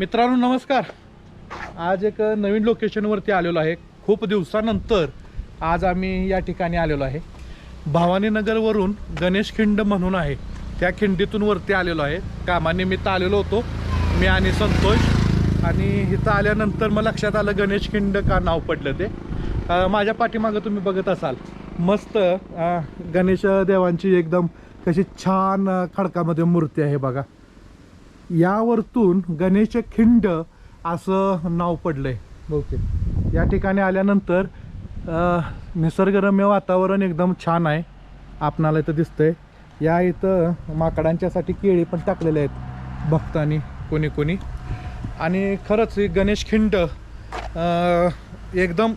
मित्रांनो नमस्कार. आज एक नवीन लोकेशनवरती आलेलो आहे. खूप दिवसानंतर आज आम्ही या ठिकाणी आलेलो आहे. भवानीनगरवरून गणेश खिंड म्हणून आहे. त्या खिंडीतून वरती आलेलो आहे. कामानिमित्त आलेलो होतो. मी आणि संतोष. आणि इथं आल्यानंतर मग लक्षात आलं गणेश खिंड का नाव पडलं ते. माझ्या पाठीमागं तुम्ही बघत असाल. मस्त गणेश देवांची एकदम कशी छान खडकामध्ये मूर्ती आहे बघा. यावरतून गणेश खिंड असं नाव पडलंय. बहुतेक या ठिकाणी आल्यानंतर निसर्गरम्य वातावरण एकदम छान आहे. आपणाला इथं दिसतंय. या इथं माकडांच्यासाठी केळी पण टाकलेले आहेत. भक्तांनी कोणी कोणी. आणि खरंच ही गणेश खिंड एकदम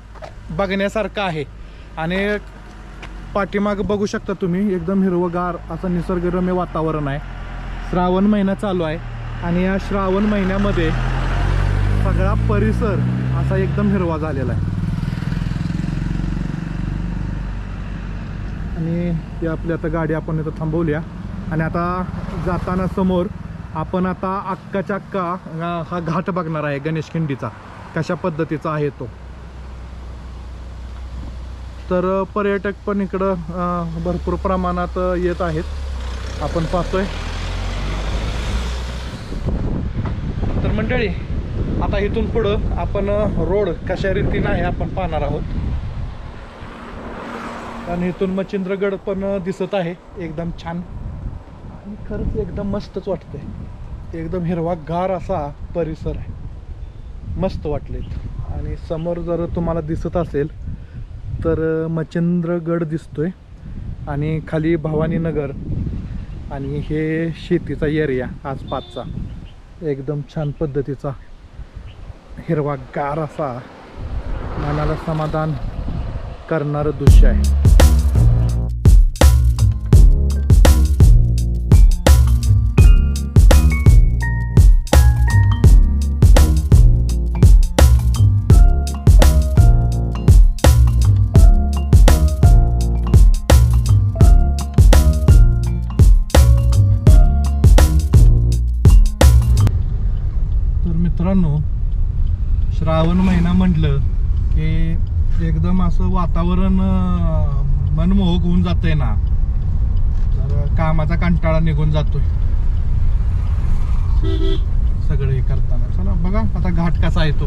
बघण्यासारखं आहे. आणि पाठीमाग बघू शकता तुम्ही एकदम हिरवगार असं निसर्गरम्य वातावरण आहे. श्रावण महिना चालू आहे. आणि या श्रावण महिन्यामध्ये सगळा परिसर असा एकदम हिरवा झालेला आहे. आणि ती आपली आता गाडी आपण इथं थांबवल्या आणि आता जाताना समोर आपण आता अक्काच्या अक्का हा घाट बघणार आहे गणेश खिंडीचा. कशा पद्धतीचा आहे तो. तर पर्यटक पण इकडं भरपूर प्रमाणात येत आहेत. आपण पाहतोय तर मंडळी आता इथून पुढं आपण रोड कशा रीतीनं आहे आपण पाहणार आहोत. आणि इथून मच्छिंद्रगड पण दिसत आहे एकदम छान. आणि खरंच एकदम मस्तच वाटतंय. एकदम हिरवागार असा परिसर आहे. मस्त वाटलेत. आणि समोर जर तुम्हाला दिसत असेल तर मच्छिंद्रगड दिसतोय. आणि खाली भवानीनगर. आणि हे शेतीचा एरिया आसपासचा. एकदम छान पद्धतीचा हिरवागार असा मनाला समाधान करणारं दृश्य आहे. मित्रांनो श्रावण महिना म्हटलं की एकदम असं वातावरण मनमोहक होऊन जातंय ना. तर कामाचा कंटाळा निघून जातोय. सगळे करताना. चला बघा आता घाट कसा येतो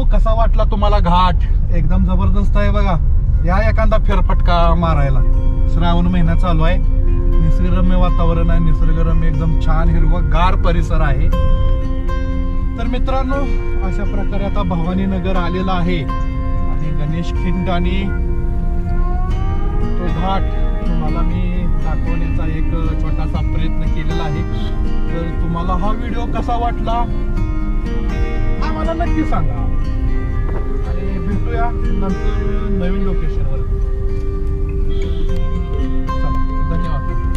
मित्रांनो कसा वाटला तुम्हाला घाट? एकदम जबरदस्त आहे बघा. या एखादा फेरफटका मारायला. श्रावण महिना चालू आहे. निसर्गरम्य वातावरण आहे. निसर्गरम्य एकदम छान हिरवं गार परिसर आहे. तर मित्रांनो अशा प्रकारे आता भवानी नगर आलेला आहे. आणि गणेश खिंड आणि तो घाट तुम्हाला मी दाखवण्याचा एक छोटासा प्रयत्न केलेला आहे. तर तुम्हाला हा व्हिडिओ कसा वाटला? आम्हाला नक्की सांगा. भेटूया नंतर नवीन लोकेशनवर चला धन्यवाद.